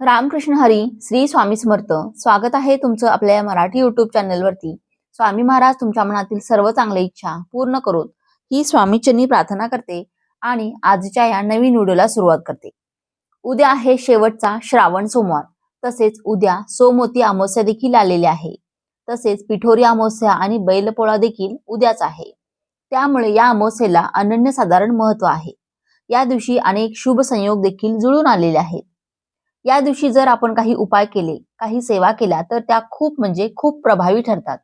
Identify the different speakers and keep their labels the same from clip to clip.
Speaker 1: रामकृष्ण हरी श्री स्वामी समर्थ. स्वागत आहे तुमचं आपल्या या मराठी युट्यूब चॅनलवरती स्वामी महाराज तुमच्या मनातील सर्व चांगल्या इच्छा पूर्ण करोत. ही स्वामीचरणी प्रार्थना करते आणि आजच्या या नवीन व्हिडिओला सुरुवात करते. उद्या आहे शेवटचा श्रावण सोमवार. तसेच उद्या सोमवती अमावस्या देखील आलेली आहे. तसेच पिठोरी अमावस्या आणि बैलपोळा देखील उद्याच आहे. त्यामुळे या अमावस्येला अनन्यसाधारण महत्त्व आहे. या दिवशी अनेक शुभ संयोग देखील जुळून आलेले आहेत. या दिवशी जर आपण काही उपाय केले काही सेवा केल्या तर त्या खूप म्हणजे खूप प्रभावी ठरतात.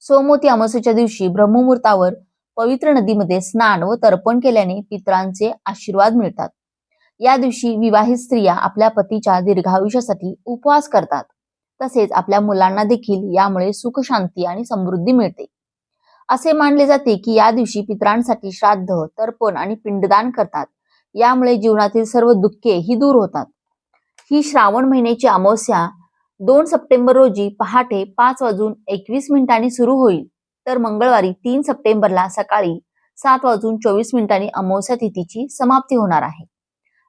Speaker 1: सोमवती अमावस्येच्या दिवशी ब्रह्ममुहूर्तावर पवित्र नदीमध्ये स्नान व तर्पण केल्याने पितरांचे आशीर्वाद मिळतात. या दिवशी विवाहित स्त्रिया आपल्या पतीच्या दीर्घायुष्यासाठी उपवास करतात. तसेच आपल्या मुलांना देखील यामुळे सुख शांती आणि समृद्धी मिळते. असे मानले जाते की या दिवशी पितरांसाठी श्राद्ध तर्पण आणि पिंडदान करतात. यामुळे जीवनातील सर्व दुःखे ही दूर होतात. ही श्रावण महिन्याची अमावस्या दोन सप्टेंबर रोजी पहाटे पाच वाजून एकवीस मिनिटांनी सुरू होईल. तर मंगळवारी तीन सप्टेंबरला सकाळी सात वाजून चोवीस मिनिटांनी अमावस्या तिथीची समाप्ती होणार आहे.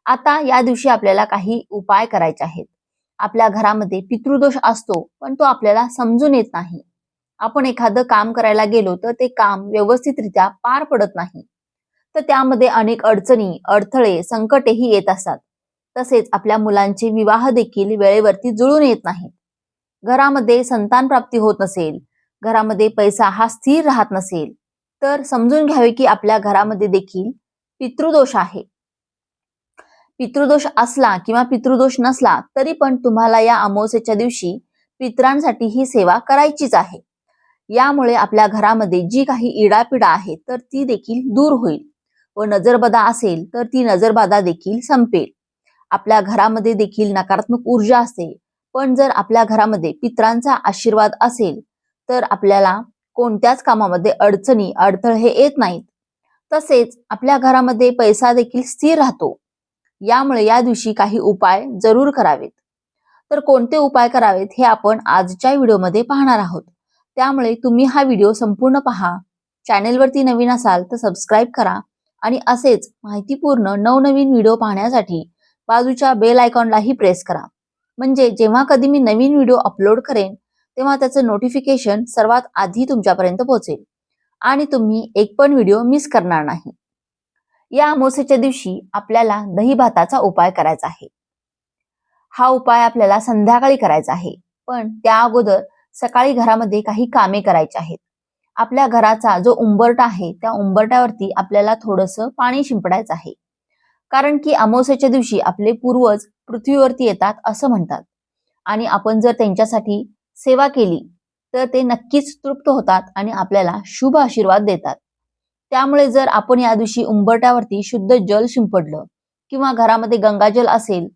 Speaker 1: आता या दिवशी आपल्याला काही उपाय करायचे आहेत. आपल्या घरामध्ये पितृदोष असतो पण तो आपल्याला समजून येत नाही. आपण एखादं काम करायला गेलो तर ते काम व्यवस्थितरित्या पार पडत नाही. तर त्यामध्ये अनेक अडचणी अडथळे संकटेही येत असतात. तसेच आपल्या मुलांचे विवाह देखील वेळेवरती जुळून येत नाहीत. घरामध्ये संतान प्राप्ती होत नसेल घरामध्ये पैसा हा स्थिर राहत नसेल तर समजून घ्यावे की आपल्या घरामध्ये देखील पितृदोष आहे. पितृदोष असला किंवा पितृदोष नसला तरी पण तुम्हाला या अमावस्येच्या दिवशी पितरांसाठी ही सेवा करायचीच आहे. यामुळे आपल्या घरामध्ये जी काही इडापिडा आहे तर ती देखील दूर होईल व नजरबदा असेल तर ती नजरबाधा देखील संपेल. आपल्या घरामध्ये देखील नकारात्मक ऊर्जा असते पण जर आपल्या घरामध्ये पित्रांचा आशीर्वाद असेल तर आपल्याला कोणत्याच कामामध्ये अडचणी अडथळे हे येत नाहीत. तसेच आपल्या घरामध्ये पैसा देखील स्थिर राहतो. यामुळे या दिवशी काही उपाय जरूर करावेत. तर कोणते उपाय करावेत हे आपण आजच्या व्हिडिओमध्ये पाहणार आहोत. त्यामुळे तुम्ही हा व्हिडिओ संपूर्ण पहा. चॅनेलवरती नवीन असाल तर सबस्क्राईब करा आणि असेच माहितीपूर्ण नवनवीन व्हिडिओ पाहण्यासाठी बाजूच्या बेल आयकॉनलाही प्रेस करा. म्हणजे जेव्हा कधी मी नवीन व्हिडिओ अपलोड करेन तेव्हा त्याचं नोटिफिकेशन सर्वात आधी तुमच्यापर्यंत पोहोचेल. आणि तुम्ही एक पण व्हिडिओ मिस करणार नाही. या अमावस्येच्या दिवशी आपल्याला दही भाताचा उपाय करायचा आहे. हा उपाय आपल्याला संध्याकाळी करायचा आहे. पण त्या अगोदर सकाळी घरामध्ये काही कामे करायची आहेत. आपल्या घराचा जो उंबरटा आहे त्या उंबरट्यावरती आपल्याला थोडंसं पाणी शिंपडायचं आहे. कारण की अमावस्याच्या दिवशी आपले पूर्वज पृथ्वीवरती येतात असं म्हणतात. आणि आपण जर त्यांच्यासाठी सेवा केली तर ते नक्कीच तृप्त होतात आणि आपल्याला शुभ आशीर्वाद देतात. त्यामुळे जर आपण या दिवशी उंबरट्यावरती शुद्ध जल शिंपडलं किंवा घरामध्ये गंगाजल असेल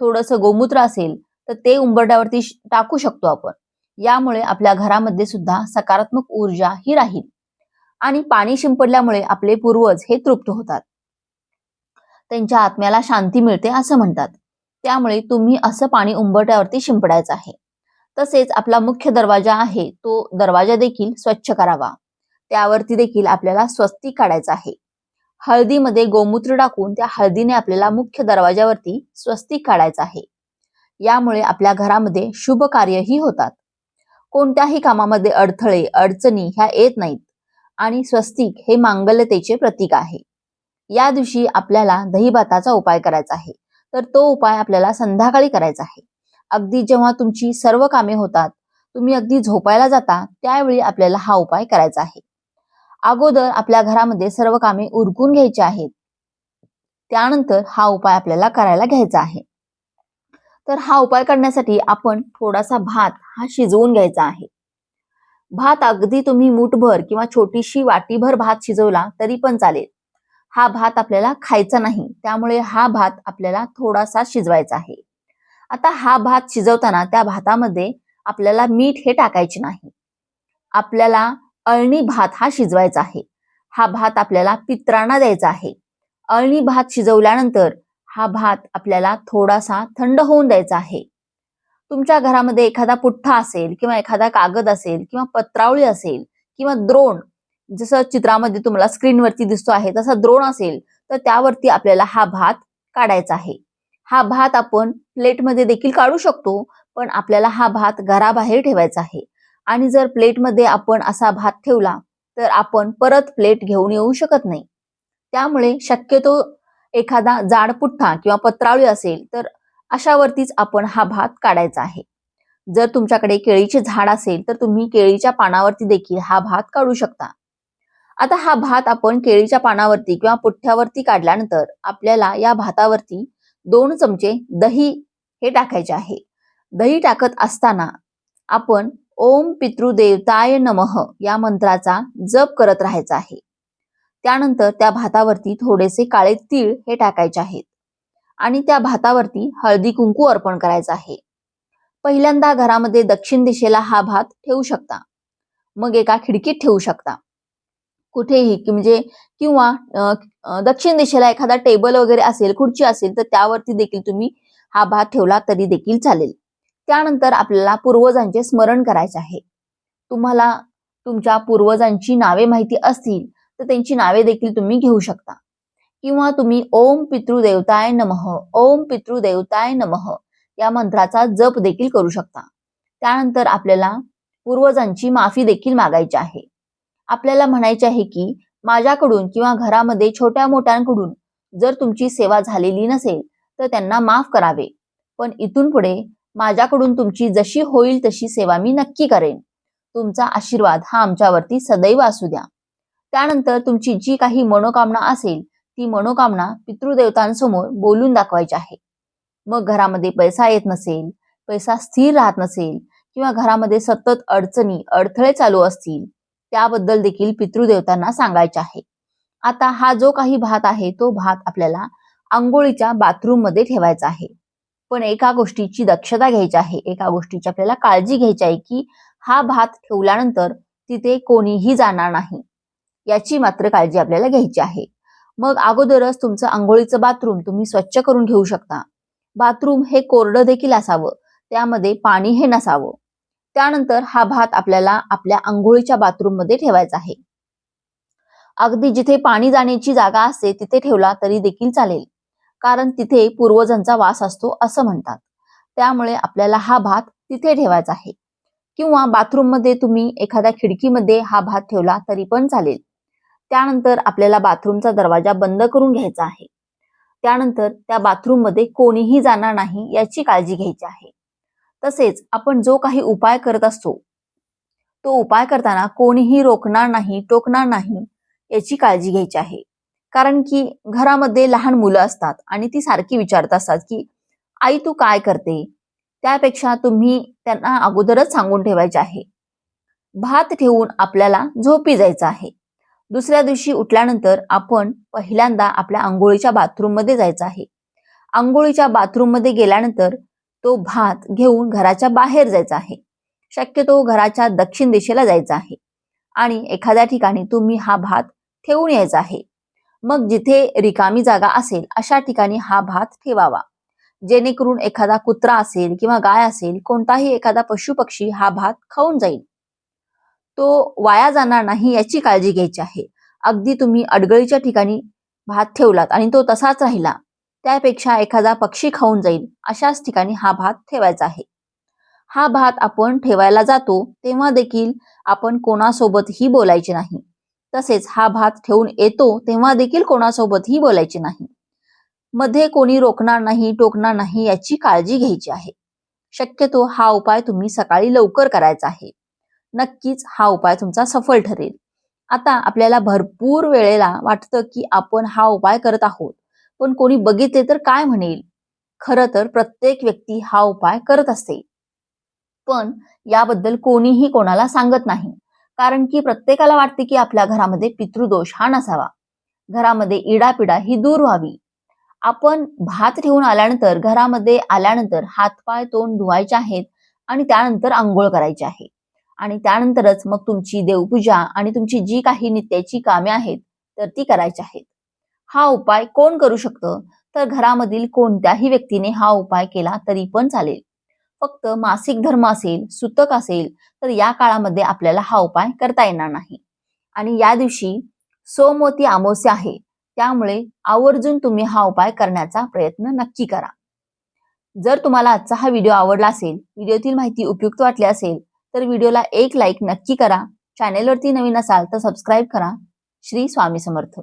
Speaker 1: थोडंसं गोमूत्र असेल तर ते उंबरट्यावरती टाकू शकतो आपण. यामुळे आपल्या घरामध्ये सुद्धा सकारात्मक ऊर्जा ही राहील. आणि पाणी शिंपडल्यामुळे आपले पूर्वज हे तृप्त होतात. त्यांच्या आत्म्याला शांती मिळते असं म्हणतात. त्यामुळे तुम्ही असं पाणी उंबरट्यावरती शिंपडायचं आहे. तसेच आपला मुख्य दरवाजा आहे तो दरवाजा देखील स्वच्छ करावा. त्यावरती देखील आपल्याला स्वस्तिक काढायचं आहे. हळदीमध्ये गोमूत्र टाकून त्या हळदीने आपल्याला मुख्य दरवाजावरती स्वस्तिक काढायचं आहे. यामुळे आपल्या घरामध्ये शुभ कार्यही होतात. कोणत्याही कामामध्ये अडथळे अडचणी ह्या येत नाहीत. आणि स्वस्तिक हे मांगल्यतेचे प्रतीक आहे. या दिवशी आपल्याला दहीभाताचा उपाय करायचा आहे. तर तो उपाय आपल्याला संध्याकाळी करायचा आहे. अगदी जेव्हा तुमची सर्व कामे होतात तुम्ही अगदी झोपायला जाता त्यावेळी आपल्याला हा उपाय करायचा आहे. अगोदर आपल्या घरामध्ये सर्व कामे उरकून घ्यायची आहेत. त्यानंतर हा उपाय आपल्याला करायला घ्यायचा आहे. तर हा उपाय करण्यासाठी आपण थोडासा भात हा शिजवून घ्यायचा आहे. भात अगदी तुम्ही मुठभर किंवा छोटीशी वाटीभर भात शिजवला तरी पण चालेल. हा भात आपल्याला खायचा नाही. त्यामुळे हा भात आपल्याला थोडासा शिजवायचा आहे. आता हा भात शिजवताना त्या भातामध्ये आपल्याला मीठ हे टाकायचे नाही. आपल्याला अळणी भात हा शिजवायचा आहे. हा भात आपल्याला पित्रांना द्यायचा आहे. अळणी भात शिजवल्यानंतर हा भात आपल्याला थोडासा थंड होऊन द्यायचा आहे. तुमच्या घरामध्ये एखादा पुठ्ठा असेल किंवा एखादा कागद असेल किंवा पत्रावळी असेल किंवा द्रोण जसं चित्रामध्ये तुम्हाला स्क्रीनवरती दिसतो आहे तसा द्रोण असेल तर त्यावरती आपल्याला हा भात काढायचा आहे. हा भात आपण प्लेटमध्ये देखील काढू शकतो पण आपल्याला हा भात घराबाहेर ठेवायचा आहे. आणि जर प्लेटमध्ये आपण असा भात ठेवला तर आपण परत प्लेट घेऊन येऊ शकत नाही. त्यामुळे शक्यतो एखादा जाड पुठ्ठा किंवा पत्रावळी असेल तर अशावरतीच आपण हा भात काढायचा आहे. जर तुमच्याकडे केळीचे झाड असेल तर तुम्ही केळीच्या पानावरती देखील हा भात काढू शकता. आता हा भात आपण केळीच्या पानावरती किंवा पुठ्ठ्यावरती काढल्यानंतर आपल्याला या भातावरती दोन चमचे दही हे टाकायचे आहे. दही टाकत असताना आपण ओम पितृदेवताय नमः या मंत्राचा जप करत राहायचा आहे. त्यानंतर त्या भातावरती थोडेसे काळे तीळ हे टाकायचे आहेत. आणि त्या भातावरती हळदी कुंकू अर्पण करायचं आहे. पहिल्यांदा घरामध्ये दक्षिण दिशेला हा भात ठेवू शकता. मग एका खिडकीत ठेवू शकता. कुठेही कि- म्हणजे किंवा दक्षिण दिशेला एखादा टेबल वगैरे असेल खुर्ची असेल तर त्यावरती देखील तुम्ही हा भात ठेवला तरी देखील चालेल. त्यानंतर आपल्याला पूर्वजांचे स्मरण करायचे आहे. तुम्हाला तुमच्या पूर्वजांची नावे माहिती असतील तर त्यांची नावे देखील तुम्ही घेऊ शकता. किंवा तुम्ही ओम पितृदेवताय नमः ओम पितृदेवताय नमः या मंत्राचा जप देखील करू शकता. त्यानंतर आपल्याला पूर्वजांची माफी देखील मागायची आहे. आपल्याला म्हणायचे आहे की माझ्याकडून किंवा घरामध्ये छोट्या मोठ्यांकडून जर तुमची सेवा झालेली नसेल तर त्यांना माफ करावे. पण इथून पुढे माझ्याकडून तुमची जशी होईल तशी सेवा मी नक्की करेन. तुमचा आशीर्वाद हा आमच्यावरती सदैव असू द्या. त्यानंतर तुमची जी काही मनोकामना असेल ती मनोकामना पितृदेवतांसमोर बोलून दाखवायची आहे. मग घरामध्ये पैसा येत नसेल पैसा स्थिर राहत नसेल किंवा घरामध्ये सतत अडचणी अडथळे चालू असतील त्याबद्दल देखील पितृदेवतांना सांगायचे आहे. आता हा जो काही भात आहे तो भात आपल्याला आंघोळीच्या बाथरूममध्ये ठेवायचा आहे. पण एका गोष्टीची दक्षता घ्यायची आहे एका गोष्टीची आपल्याला काळजी घ्यायची आहे की हा भात ठेवल्यानंतर तिथे कोणीही जाणार नाही. याची मात्र काळजी आपल्याला घ्यायची आहे. मग अगोदरच तुमचं आंघोळीचं बाथरूम तुम्ही स्वच्छ करून घेऊ शकता. बाथरूम हे कोरडं देखील असावं त्यामध्ये पाणी हे नसावं. त्यानंतर हा भात आपल्याला आपल्या आंघोळीच्या बाथरूममध्ये ठेवायचा आहे. अगदी जिथे पाणी जाण्याची जागा असते तिथे ठेवला तरी देखील चालेल. कारण तिथे पूर्वजांचा वास असतो असं म्हणतात. त्यामुळे आपल्याला हा भात तिथे ठेवायचा आहे. किंवा बाथरूममध्ये तुम्ही एखाद्या खिडकीमध्ये हा भात ठेवला तरी पण चालेल. त्यानंतर आपल्याला बाथरूमचा दरवाजा बंद करून घ्यायचा आहे. त्यानंतर त्या बाथरूममध्ये कोणीही जाणार नाही याची काळजी घ्यायची आहे. तसेच आपण जो काही उपाय करत असतो तो उपाय करताना कोणीही रोखणार नाही टोकणार नाही याची काळजी घ्यायची आहे. कारण की घरामध्ये लहान मुलं असतात आणि ती सारखी विचारत असतात की आई तू काय करते? त्यापेक्षा तुम्ही त्यांना अगोदरच सांगून ठेवायचे आहे. भात ठेवून आपल्याला झोपी जायचं आहे. दुसऱ्या दिवशी उठल्यानंतर आपण पहिल्यांदा आपल्या आंघोळीच्या बाथरूममध्ये जायचं आहे. आंघोळीच्या बाथरूममध्ये गेल्यानंतर तो भात घेऊन घराच्या बाहेर जायचा आहे. शक्यतो घराच्या दक्षिण दिशेला जायचा आहे. आणि एखाद्या ठिकाणी तुम्ही हा भात ठेवून यायचा आहे. मग जिथे रिकामी जागा असेल अशा ठिकाणी हा भात ठेवावा. जेणेकरून एखादा कुत्रा असेल किंवा गाय असेल कोणताही एखादा पशु पक्षी हा भात खाऊन जाईल. तो वाया जाणार नाही याची काळजी घ्यायची आहे. अगदी तुम्ही अडगळीच्या ठिकाणी भात ठेवलात आणि तो तसाच राहिला त्यापेक्षा एखादा पक्षी खाऊन जाईल अशाच ठिकाणी हा भात ठेवायचा आहे. हा भात आपण ठेवायला जातो तेव्हा देखील आपण कोणासोबतही बोलायचे नाही. तसेच हा भात ठेवून येतो तेव्हा देखील कोणासोबतही बोलायचे नाही. मध्ये कोणी रोखणार नाही टोकणार नाही याची काळजी घ्यायची आहे. शक्यतो हा उपाय तुम्ही सकाळी लवकर करायचा आहे. नक्कीच हा उपाय तुमचा सफल ठरेल. आता आपल्याला भरपूर वेळेला वाटतं की आपण हा उपाय करत आहोत. पण कोणी बघितले तर काय म्हणेल? खरं तर प्रत्येक व्यक्ती हा उपाय करत असते. पण याबद्दल कोणीही कोणाला सांगत नाही. कारण की प्रत्येकाला वाटते की आपल्या घरामध्ये पितृदोष हा नसावा. घरामध्ये इडापिडा ही दूर व्हावी. आपण भात ठेवून आल्यानंतर घरामध्ये आल्यानंतर हातपाय तोंड धुवायचे आहेत आणि त्यानंतर आंघोळ करायची आहे. आणि त्यानंतरच मग तुमची देवपूजा आणि तुमची जी काही नित्याची कामे आहेत तर ती करायची आहेत. हा उपाय कोण करू शकतं? तर घरामधील कोणत्याही व्यक्तीने हा उपाय केला तरी पण चालेल. फक्त मासिक धर्म असेल सुतक असेल तर या काळामध्ये आपल्याला हा उपाय करता येणार नाही. आणि या दिवशी सोमवती अमावस्या आहे त्यामुळे आवर्जून तुम्ही हा उपाय करण्याचा प्रयत्न नक्की करा. जर तुम्हाला आजचा हा व्हिडिओ आवडला असेल व्हिडिओतील माहिती उपयुक्त वाटली असेल तर व्हिडिओला एक लाईक नक्की करा. चॅनेलवरती नवीन असाल तर सबस्क्राईब करा. श्री स्वामी समर्थ.